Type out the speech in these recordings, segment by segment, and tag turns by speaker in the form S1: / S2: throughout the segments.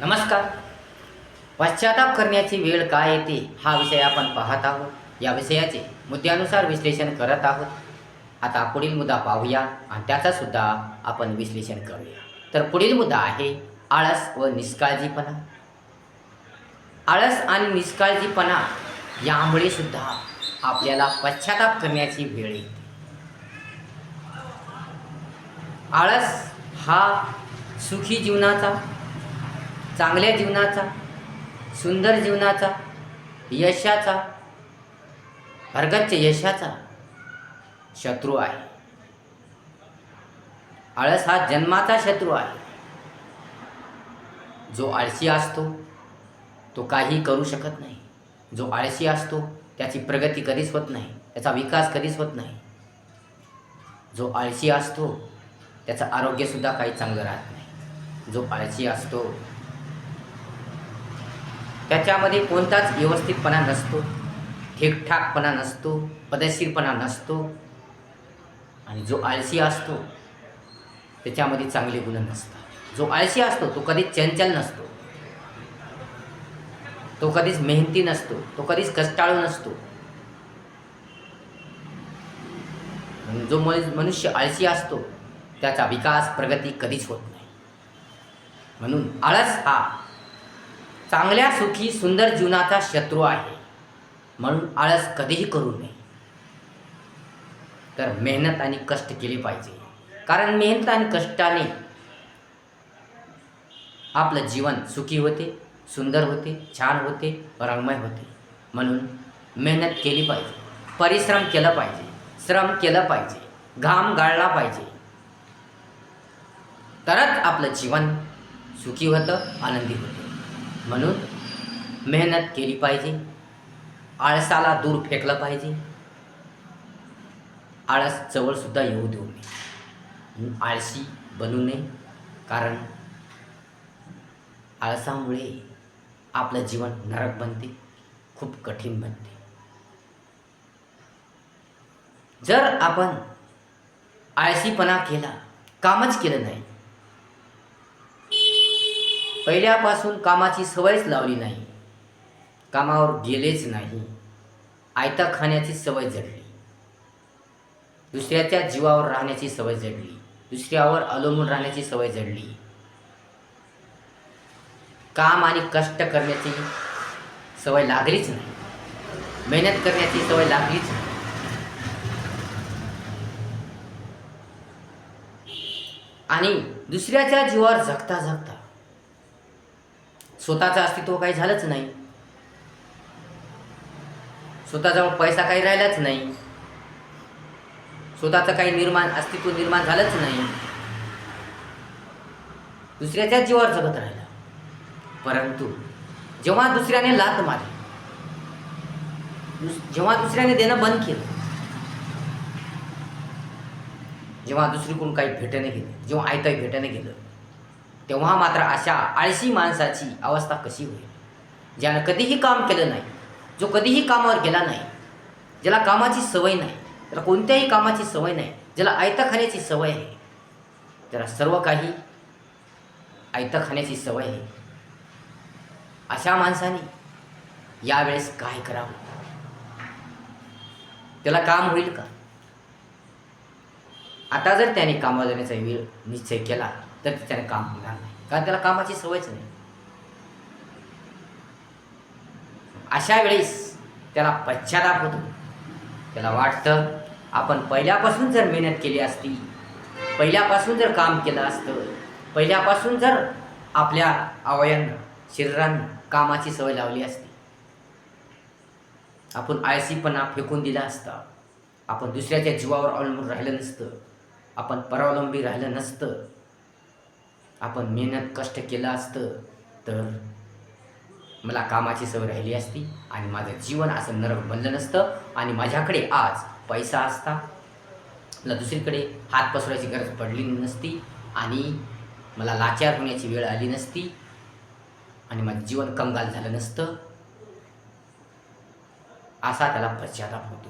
S1: नमस्कार. पश्चाताप करण्याची वेळ काय येते हा विषय आपण पाहत आहोत. या विषयाचे मुद्द्यानुसार विश्लेषण करत आहोत. आता पुढील मुद्दा पाहूया आणि त्याचा सुद्धा आपण विश्लेषण करूया. तर पुढील मुद्दा आहे आळस व निष्काळजीपणा. आळस आणि निष्काळजीपणा यामुळे सुद्धा आपल्याला पश्चाताप करण्याची वेळ येते. आळस हा सुखी जीवनाचा चांगल्या जीवनाचा सुंदर जीवनाचा यशाचा भरगच्च यशाचा शत्रू आहे. आळस हा जन्माचा शत्रू आहे. जो आळशी असतो तो काही करू शकत नाही. जो आळशी असतो त्याची प्रगती कधीच होत नाही त्याचा विकास कधीच होत नाही. जो आळशी असतो त्याचं आरोग्यसुद्धा काही चांगलं राहत नाही. जो आळशी असतो त्याच्यामध्ये कोणताच व्यवस्थितपणा नसतो ठीकठाकपणा नसतो पदशीरपणा नसतो. आणि जो आळशी असतो त्याच्यामध्ये चांगले गुण नसतात. जो आळशी असतो तो कधीच चंचल नसतो. तो कधीच मेहनती नसतो तो कधीच कष्टाळू नसतो. जो मनुष्य आळशी असतो त्याचा विकास प्रगती कधीच होत नाही. म्हणून आळस हा चांगल्या सुखी सुंदर जीवनाचा शत्रू आहे. म्हणून आळस कधीही करू नये. तर मेहनत आणि कष्ट केले पाहिजे. कारण मेहनत आणि कष्टाने आपलं जीवन सुखी होते सुंदर होते छान होते रंगमय होते. म्हणून मेहनत केली पाहिजे. परिश्रम केलं पाहिजे. श्रम केलं पाहिजे. घाम गाळला पाहिजे. तरच आपलं जीवन सुखी होतं आनंदी होतं. म्हणून मेहनत केली पाहिजे. आळसाला दूर फेकलं पाहिजे. आळस जवळसुद्धा येऊ देऊ नये. आळशी बनू नये. कारण आळसामुळे आपलं जीवन नरक बनते खूप कठीण बनते. जर आपण आळशीपणा केला कामच केलं नाही पहिल्यापासून कामाची सवयच लावली नाही. कामावर गेलेच नाही. आयता खाण्याची सवय जडली. दुसऱ्याच्या जीवावर राहण्याची सवय जडली. दुसऱ्यावर अवलंबून राहण्याची सवय जडली. काम आणि कष्ट करण्याची सवय लागलीच नाही. मेहनत करण्याची सवय लागलीच नाही. आणि दुसऱ्याच्या जीवावर जगता जगता स्वतःचं अस्तित्व काही झालंच नाही. स्वतःजवळ पैसा काही राहिलाच नाही. स्वतःचं काही निर्माण अस्तित्व निर्माण झालंच नाही. दुसऱ्याच्या जीवावर जगत राहिला. परंतु जेव्हा दुसऱ्याने लात मारली दुस- जेव्हा दुसऱ्याने देणं बंद केलं जेव्हा दुसरीकडून काही भेटणे गेलं जेव्हा आयतं भेटणे गेलं तेव्हा मात्र अशा आळशी माणसाची अवस्था कशी होईल? ज्यानं कधीही काम केलं नाही जो कधीही कामावर गेला नाही ज्याला कामाची सवय नाही त्याला कोणत्याही कामाची सवय नाही ज्याला आयता खाण्याची सवय आहे त्याला सर्व काही आयतं खाण्याची सवय आहे. अशा माणसाने यावेळेस काय करावं? त्याला काम होईल का? आता जर त्याने कामावर जाण्याचा वेळ निश्चय केला तर त्याने काम होणार नाही. कारण त्याला कामाची सवयच नाही. अशा वेळेस त्याला पश्चाताप होतो. त्याला वाटतं आपण पहिल्यापासून जर मेहनत केली असती पहिल्यापासून जर काम केलं असतं पहिल्यापासून जर आपल्या अवयांना शरीरांना कामाची सवय लावली असती. आपण आळसीपणा फेकून दिला असता. आपण दुसऱ्याच्या जीवावर अवलंबून राहिलं नसतं. आपण परावलंबी राहिलं नसतं. आपण मेहनत कष्ट केलं असतं तर मला कामाची सवय राहिली असती आणि माझं जीवन असं नरक बनलं नसतं आणि माझ्याकडे आज पैसा असता. मला दुसरीकडे हात पसरायची गरज पडली नसती आणि मला लाचार होण्याची वेळ आली नसती आणि माझं जीवन कंगाल झालं नसतं. असा त्याला पश्चाताप होतो.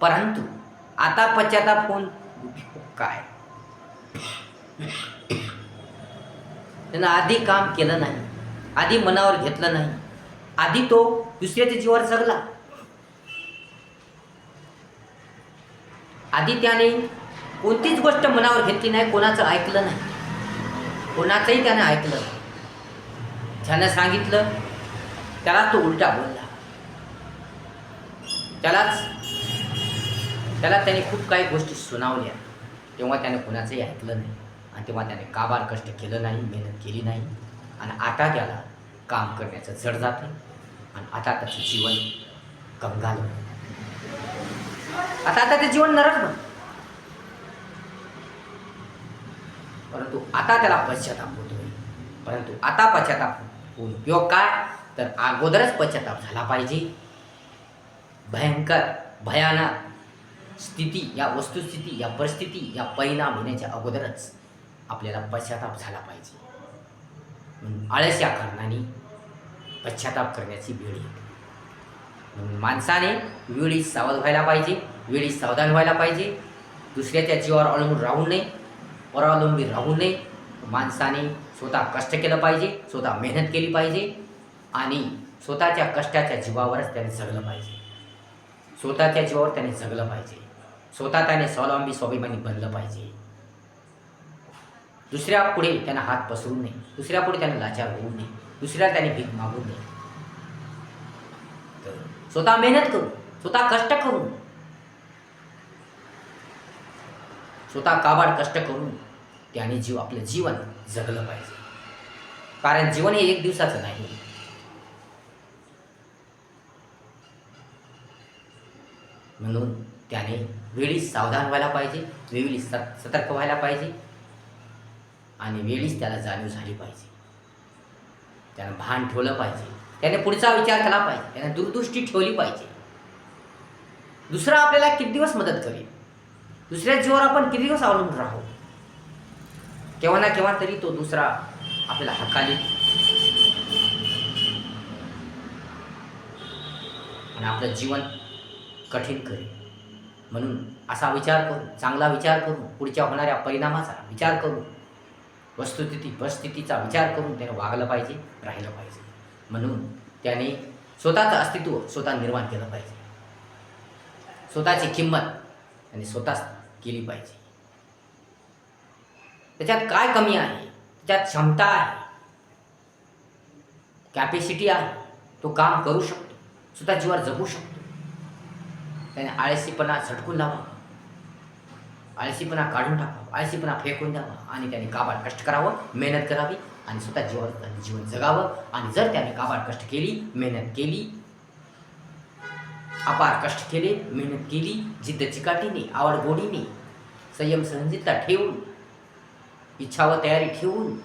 S1: परंतु आता पश्चाताप होऊन काय? त्यानं आधी काम केलं नाही. आधी मनावर घेतलं नाही. आधी तो दुसऱ्याच्या जीवावर जगला. आधी त्याने कोणतीच गोष्ट मनावर घेतली नाही कोणाचं ऐकलं नाही. कोणाचंही त्याने ऐकलं. नाही ज्यानं सांगितलं त्याला तो उलटा बोलला. त्यालाच त्याला त्याने खूप काही गोष्टी सुनावल्या तेव्हा त्याने कोणाचंही ऐकलं नाही. आणि तेव्हा त्याने काबार कष्ट केलं नाही मेहनत केली नाही. आणि आता त्याला काम करण्याचं जड जातं. आणि आता त्याचं जीवन कंगाल आता आता ते जीवन नरक बन परंतु आता त्याला पश्चाताप होतोय. परंतु आता पश्चाताप होऊन उपयोग काय? तर अगोदरच पश्चाताप झाला पाहिजे. भयंकर भयानक स्थिती या वस्तुस्थिती या परिस्थिती या परिणाम होण्याच्या अगोदरच. आपल्याला पश्चाताप झाला पाहिजे. म्हणून आळस या कारणाने पश्चाताप करण्याची वेळ येते. म्हणून माणसाने वेळी सावध व्हायला पाहिजे वेळी सावधान व्हायला पाहिजे. दुसऱ्याच्या जीवावर अवलंबून राहू नये परावलंबी राहू नये. माणसाने स्वतः कष्ट केलं पाहिजे स्वतः मेहनत केली पाहिजे आणि स्वतःच्या कष्टाच्या जीवावरच त्याने जगलं पाहिजे. स्वतःच्या जीवावर त्याने जगलं पाहिजे. स्वतः त्याने स्वावलंबी स्वाभिमानी बनलं पाहिजे. दुसऱ्या पुढे त्यांना हात पसरू नये. दुसऱ्या पुढे त्यांना लाचार होऊ नये. दुसऱ्याला त्याने भीक मागू नये. तर स्वतः मेहनत करू. स्वतः कष्ट करून स्वतः काबाड कष्ट करून त्याने जीव आपलं जीवन जगलं पाहिजे. कारण जीवन हे एक दिवसाचं नाही. म्हणून त्याने वेळी सावधान व्हायला पाहिजे. वेळी सतर्क व्हायला पाहिजे. आणि वेळीच त्याला जाणीव झाली पाहिजे. त्यानं भान ठेवलं पाहिजे. त्याने पुढचा विचार केला पाहिजे. त्याने दूरदृष्टी ठेवली पाहिजे. दुसरा आपल्याला किती दिवस मदत करेल? दुसऱ्या जीवावर आपण किती दिवस अवलंबून राहू? केव्हा ना केव्हा तरी तो दुसरा आपल्याला हकाली आणि आपलं जीवन कठीण करेल. म्हणून असा विचार करून चांगला विचार करून पुढच्या होणाऱ्या परिणामाचा विचार करून वस्तुस्थिती परिस्थितीचा विचार करून त्याने वागलं पाहिजे राहिलं पाहिजे. म्हणून त्याने स्वतःचं अस्तित्व स्वतः निर्माण केलं पाहिजे. स्वतःची किंमत आणि स्वतःच केली पाहिजे. त्याच्यात काय कमी आहे? त्याच्यात क्षमता आहे. कॅपॅसिटी आहे. तो काम करू शकतो. स्वतः जीवावर जगू शकतो. त्याने आळशीपणा झटकून लावा. आळशीपणा काढून टाका. आळशीपणा फेकून द्यावा आणि त्याने काबाड कष्ट करावं मेहनत करावी आणि स्वतः जीवन जीवन जगावं. आणि जर त्याने काबाड कष्ट केली मेहनत केली अपार कष्ट केले मेहनत केली जिद्द चिकाटीने आवड गोडीने संयम सहनशीलता ठेवून इच्छा व तयारी ठेवून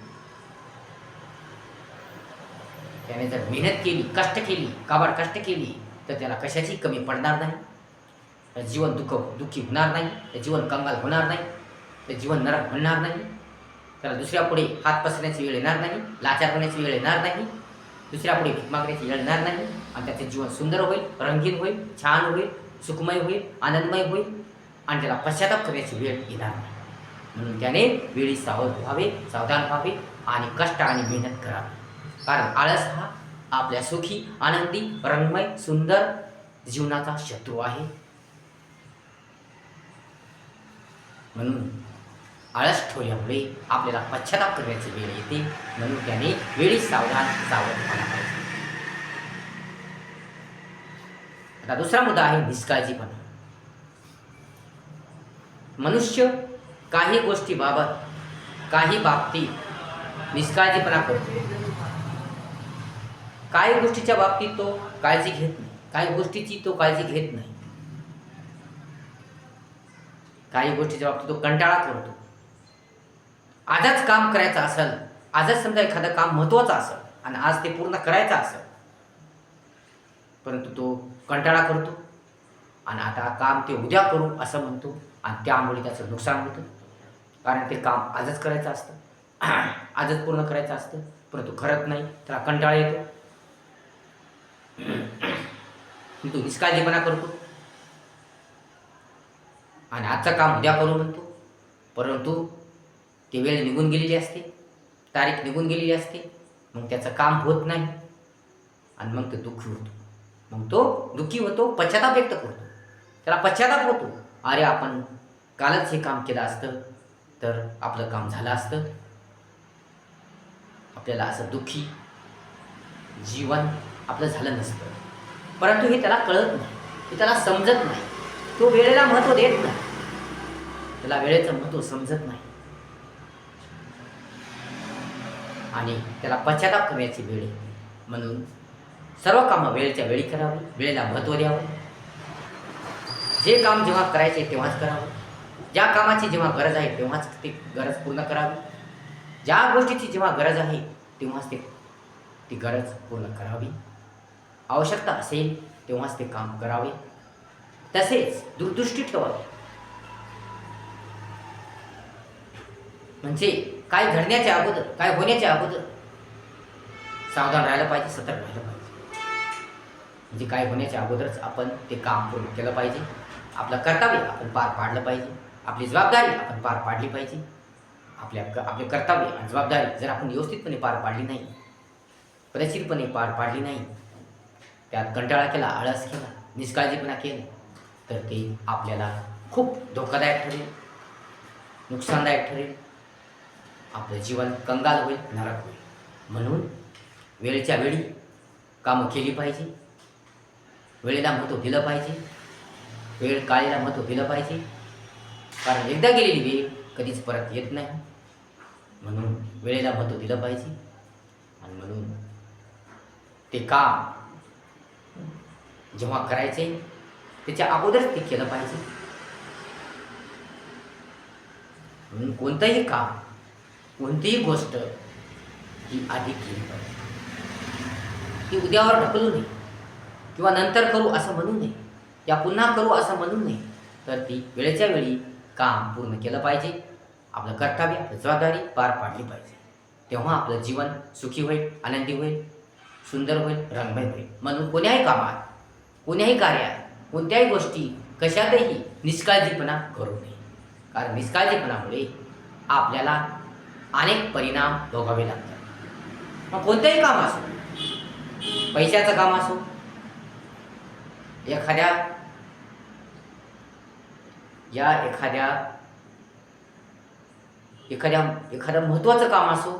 S1: त्याने जर मेहनत केली कष्ट केली काबाड कष्ट केली तर त्याला कशाची कमी पडणार नाही. जीवन दुःख दुःखी होणार नाही. जीवन कंगाल होणार नाही. ते जीवन नरक म्हणणार नाही. त्याला दुसऱ्यापुढे हात पसरण्याची वेळ येणार नाही लाचार करण्याची वेळ येणार नाही दुसऱ्यापुढे भीक मागण्याची वेळ येणार नाही आणि त्याचे जीवन सुंदर होईल रंगीन होईल छान होईल सुखमय होईल आनंदमय होईल आणि त्याला पश्चाताप करण्याची वेळ येणार नाही. म्हणून त्याने वेळी सावध व्हावे सावधान व्हावे आणि कष्ट आणि मेहनत करावी. कारण आळस हा आपल्या सुखी आनंदी रंगमय सुंदर जीवनाचा शत्रू आहे. म्हणून आळस ठेवल्यामुळे आपल्याला पश्चाताप करण्याची वेळ येते. म्हणून त्याने वेळी सावधान सावध व्हायला पाहिजे. आता दुसरा मुद्दा आहे निष्काळजीपणा. मनुष्य काही गोष्टीबाबत काही बाबतीत निष्काळजीपणा करतो. काही गोष्टीच्या बाबतीत तो काळजी घेत नाही. काही गोष्टीची तो काळजी घेत नाही. काही गोष्टीच्या बाबतीत तो कंटाळा करतो. आजच काम करायचं असेल आजच समजा एखादं काम महत्त्वाचं असेल आणि आज ते पूर्ण करायचं असेल परंतु तो कंटाळा करतो. आणि आता काम ते उद्या करू असं म्हणतो आणि त्यामुळे त्याचं नुकसान होतं. कारण ते काम आजच करायचं असतं. आजच पूर्ण करायचं असतं परंतु करत नाही त्याला कंटाळा येतो. तो निष्काळजीपणा करतो. आणि आजचं काम उद्या करू म्हणतो. परंतु ती वेळ निघून गेलेली असते. तारीख निघून गेलेली असते. मग त्याचं काम होत नाही. आणि मग तो दुःखी होतो. मग तो दुःखी होतो पश्चाताप व्यक्त करतो. त्याला पश्चाताप होतो. अरे आपण कालच हे काम केलं असतं. तर आपलं काम झालं असतं. आपल्याला असं दुःखी जीवन आपलं झालं नसतं. परंतु हे त्याला कळत नाही. हे त्याला समजत नाही. तो वेळेला महत्त्व देत नाही. त्याला वेळेचं महत्त्व समजत नाही. आणि त्याला पश्चाताप करण्याची वेळ येते. म्हणून सर्व कामं वेळेच्या वेळी करावी वेळेला महत्त्व द्यावं. जे काम जेव्हा करायचे तेव्हाच करावं. ज्या कामाची जेव्हा गरज आहे तेव्हाच ती गरज पूर्ण करावी. ज्या गोष्टीची जेव्हा गरज आहे तेव्हाच ते ती गरज पूर्ण करावी. आवश्यकता असेल तेव्हाच ते काम करावे. तसेच दूरदृष्टी ठेवावी. म्हणजे काय घडण्याच्या अगोदर काय होण्याच्या अगोदर सावधान राहायला पाहिजे सतर्क राहायला पाहिजे. म्हणजे काय होण्याच्या अगोदरच आपण ते काम पूर्ण केलं पाहिजे. आपलं कर्तव्य आपण पार पाडलं पाहिजे. आपली जबाबदारी आपण पार पाडली पाहिजे. आपल्या आपले कर्तव्य आणि जबाबदारी जर आपण व्यवस्थितपणे पार पाडली नाही पद्धतशीरपणे पार पाडली नाही त्यात कंटाळा केला आळस केला निष्काळजीपणा केला तर ते आपल्याला खूप धोकादायक ठरेल नुकसानदायक ठरेल. आपलं जीवन कंगाल होईल नरक होईल. म्हणून वेळच्या वेळी कामं केली पाहिजे. वेळेला महत्त्व दिलं पाहिजे. वेळ काळेला महत्त्व दिलं पाहिजे. कारण एकदा गेलेली वेळ कधीच परत येत नाही. म्हणून वेळेला महत्त्व दिलं पाहिजे. आणि म्हणून ते काम जेव्हा करायचे त्याच्या अगोदरच ते केलं पाहिजे. म्हणून कोणतंही काम कोणतीही गोष्ट ही आधी केली पाहिजे. ती उद्यावर ढकलू नये किंवा नंतर करू असं म्हणू नये. या पुन्हा करू असं म्हणू नये तर ती वेळेच्या वेळी काम पूर्ण केलं पाहिजे. आपलं कर्तव्य आपली जबाबदारी पार पाडली पाहिजे. तेव्हा आपलं जीवन सुखी होईल आनंदी होईल सुंदर होईल रंगमय होईल. म्हणून कोण्याही कामात कोण्याही कार्यात कोणत्याही गोष्टी कशातही निष्काळजीपणा करू नये. कारण निष्काळजीपणामुळे आपल्याला अनेक परिणाम भोगावे लागतात. मग कोणतंही काम असो पैशाचं काम असो एखाद्या या एखाद्या एखाद्या एखादं महत्त्वाचं काम असो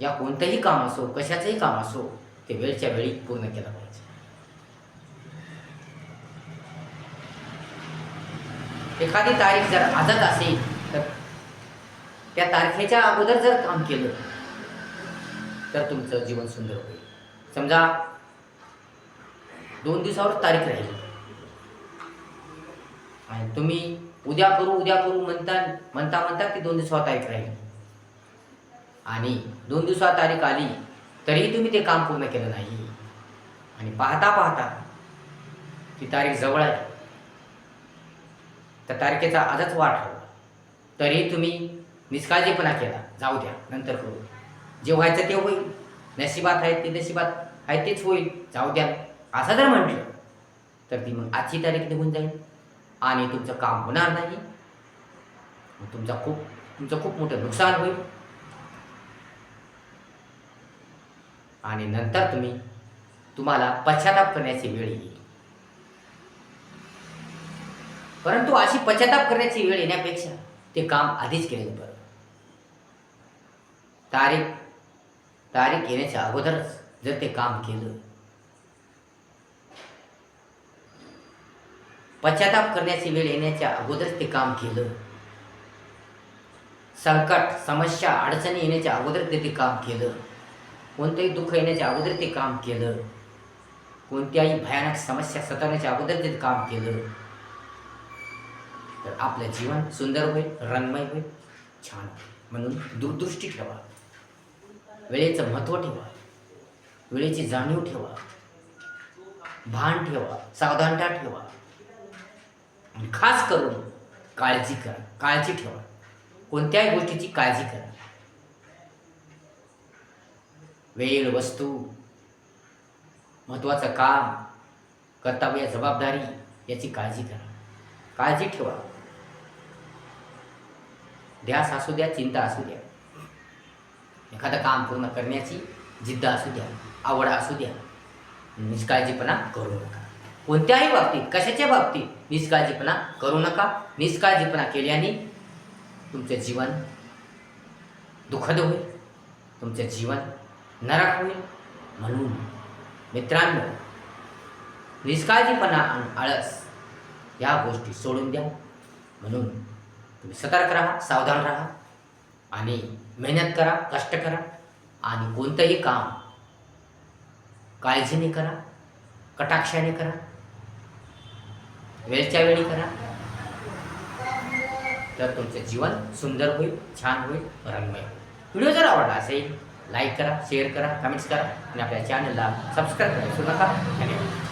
S1: या कोणतंही काम असो कशाचंही काम असो ते वेळच्या वेळी पूर्ण केलं पाहिजे. एखादी तारीख जर आजच असेल तर त्या तारखेच्या अगोदर जर काम केलं तर तुमचं जीवन सुंदर होईल. समजा दोन दिवसावर तारीख राहील. आणि तुम्ही उद्या करू उद्या करू म्हणता म्हणता म्हणता ती दोन दिवसावर तारीख राहील. आणि दोन दिवसावर तारीख आली तरीही तुम्ही ते काम पूर्ण केलं नाही. आणि पाहता पाहता ती तारीख जवळ आहे. त्या तारखेचा आजच वाट तरीही तुम्ही निष्काळजीपणा केला. जाऊ द्या नंतर करू. जे व्हायचं ते होईल. नशिबात आहे ते नशिबात आहे तेच होईल. जाऊ द्या. असं जर म्हटलं तर ती मग आजची तारीख निघून जाईल. आणि तुमचं काम होणार नाही. मग तुमचा खूप तुमचं खूप मोठं नुकसान होईल. आणि नंतर तुम्ही तुम्हाला पश्चाताप करण्याची वेळ येईल. परंतु अशी पश्चाताप करण्याची वेळ येण्यापेक्षा ते काम आधीच केलेलं बरं. तारीख तारीख घेण्याच्या अगोदरच जर ते काम केलं. पश्चाताप करण्याची वेळ येण्याच्या अगोदरच ते काम केलं. संकट समस्या अडचणी येण्याच्या अगोदर ते काम केलं. कोणतंही दुःख येण्याच्या अगोदर ते काम केलं. कोणत्याही भयानक समस्या सतवण्याच्या अगोदर ते काम केलं. तर आपलं जीवन सुंदर होईल रंगमय होईल छान होईल. म्हणून दूरदृष्टी ठेवा. वेळेचं महत्त्व ठेवा. वेळेची जाणीव ठेवा. भान ठेवा. सावधानता ठेवा. आणि खास करून काळजी करा. काळजी ठेवा. कोणत्याही गोष्टीची काळजी करा. वेळ वस्तू महत्त्वाचं काम कर्तव्य जबाबदारी याची काळजी करा. काळजी ठेवा. ध्यास असू द्या चिंता असू द्या. एखादं काम पूर्ण करण्याची जिद्द असू द्या आवड असू द्या निष्काळजीपणा करू नका. कोणत्याही बाबतीत कशाच्या बाबतीत निष्काळजीपणा करू नका? निष्काळजीपणा केल्याने तुमचं जीवन दुःखद होईल तुमचं जीवन नरक होईल. म्हणून मित्रांनो निष्काळजीपणा आणि आळस या गोष्टी सोडून द्या. म्हणून तुम्ही सतर्क राहा सावधान राहा आणि मेहनत करा कष्ट करा आणि कोणतंही काम काळजीने करा कटाक्षाने करा वेळच्या वेळी करा. तर तुमचं जीवन सुंदर होईल छान होईल रंगमय होईल. व्हिडिओ जर आवडला असेल लाईक करा शेअर करा कमेंट्स करा आणि आपल्या चॅनलला सबस्क्राईब करा नका. धन्यवाद.